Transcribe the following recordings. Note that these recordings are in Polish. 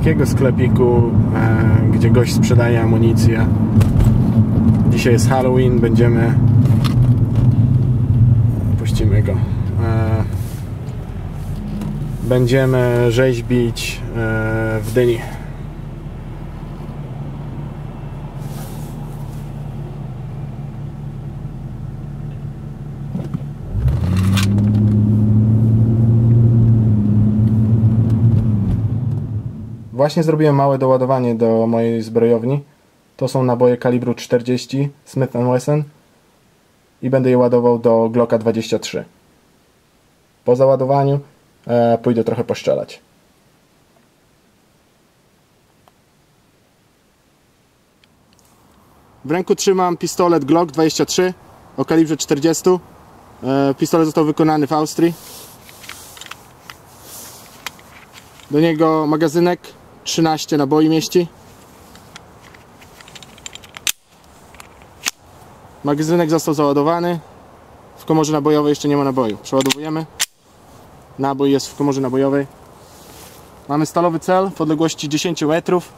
takiego sklepiku, e, gdzie gość sprzedaje amunicję. Dzisiaj jest Halloween, będziemy. Puścimy go. E, będziemy rzeźbić e, w Dyni. Właśnie zrobiłem małe doładowanie do mojej zbrojowni. To są naboje kalibru 40 Smith Wesson i będę je ładował do Glocka 23. Po załadowaniu e, pójdę trochę poszczelać. W ręku trzymam pistolet Glock 23 o kalibrze 40. E, pistolet został wykonany w Austrii. Do niego magazynek 13 naboi mieści. Magazynek został załadowany. W komorze nabojowej jeszcze nie ma naboju. Przeładowujemy. Nabój jest w komorze nabojowej. Mamy stalowy cel w odległości 10 metrów.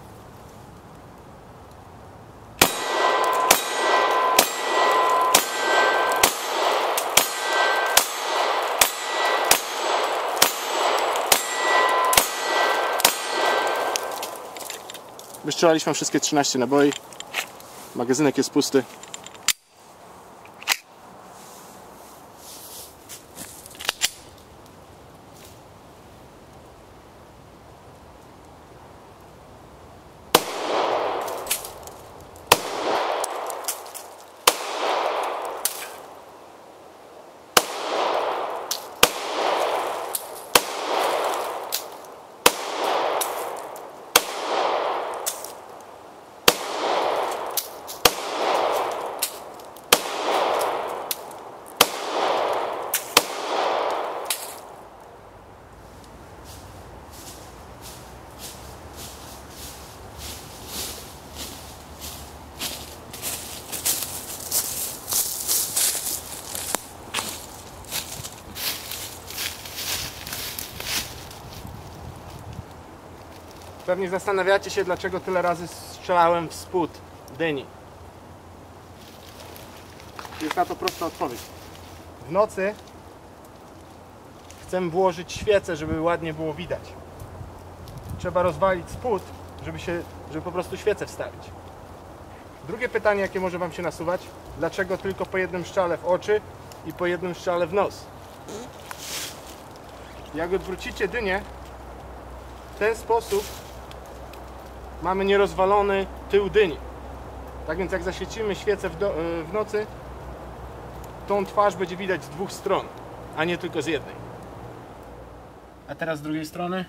Wystrzelaliśmy wszystkie 13 naboi. Magazynek jest pusty. Pewnie zastanawiacie się, dlaczego tyle razy strzelałem w spód dyni. Jest na to prosta odpowiedź. W nocy chcę włożyć świecę, żeby ładnie było widać. Trzeba rozwalić spód, żeby, się, żeby po prostu świecę wstawić. Drugie pytanie, jakie może Wam się nasuwać, dlaczego tylko po jednym strzale w oczy i po jednym strzale w nos? Jak odwrócicie dynię, w ten sposób mamy nierozwalony tył dyni. Tak więc jak zaświecimy świecę w, do, y, w nocy, tą twarz będzie widać z dwóch stron, a nie tylko z jednej. A teraz z drugiej strony.